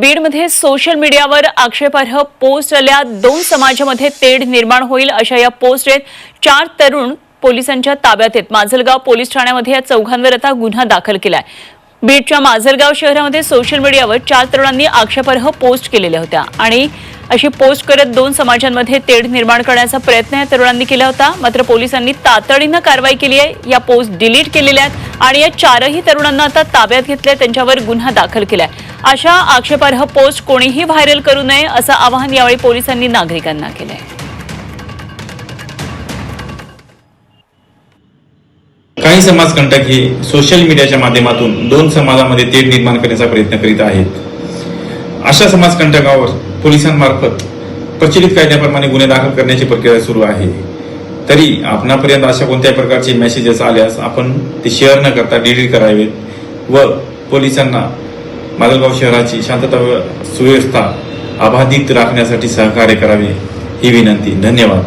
बीडमध्ये सोशल मीडियावर आक्षेपार्ह पोस्ट आल्या. दोन समाजामध्ये तेढ निर्माण होईल अशा या पोस्ट आहेत. चार तरुण पोलिसांच्या ताब्यात आहेत. माजलगाव पोलीस ठाण्यामध्ये या चौघांवर आता गुन्हा दाखल केलाय. बीडच्या माजलगाव शहरामध्ये सोशल मीडियावर चार तरुणांनी आक्षेपार्ह पोस्ट केलेल्या होत्या आणि अशी पोस्ट करत दोन समाजांमध्ये तेढ निर्माण करण्याचा प्रयत्न या तरुणांनी केला होता. मात्र पोलिसांनी तातडीनं कारवाई केली आहे. या पोस्ट डिलीट केलेल्या आहेत आणि या चारही तरुणांना आता ताब्यात घेतल्या. त्यांच्यावर गुन्हा दाखल केलाय. अशा आक्षेपार्ह पोस्ट कोणीही व्हायरल करू नये असं आवाहन यावेळी पोलिसांनी नागरिकांना केलंय. काही समाजकंटक हे सोशल मीडियाच्या माध्यमातून दोन समाजामध्ये तेढ निर्माण करण्याचा प्रयत्न करीत आहेत. अशा समाजकंटकावर पोलिसांमार्फत प्रचलित कायद्याप्रमाणे गुन्हे दाखल करण्याची प्रक्रिया सुरू आहे. तरी आपणापर्यंत अशा कोणत्याही प्रकारचे मेसेजेस आल्यास आपण ते शेअर न करता डिलीट करावेत व पोलिसांना माजलगाव शहराची शांतता व सुव्यवस्था अबाधित राखण्यासाठी सहकार्य करावे ही विनंती. धन्यवाद.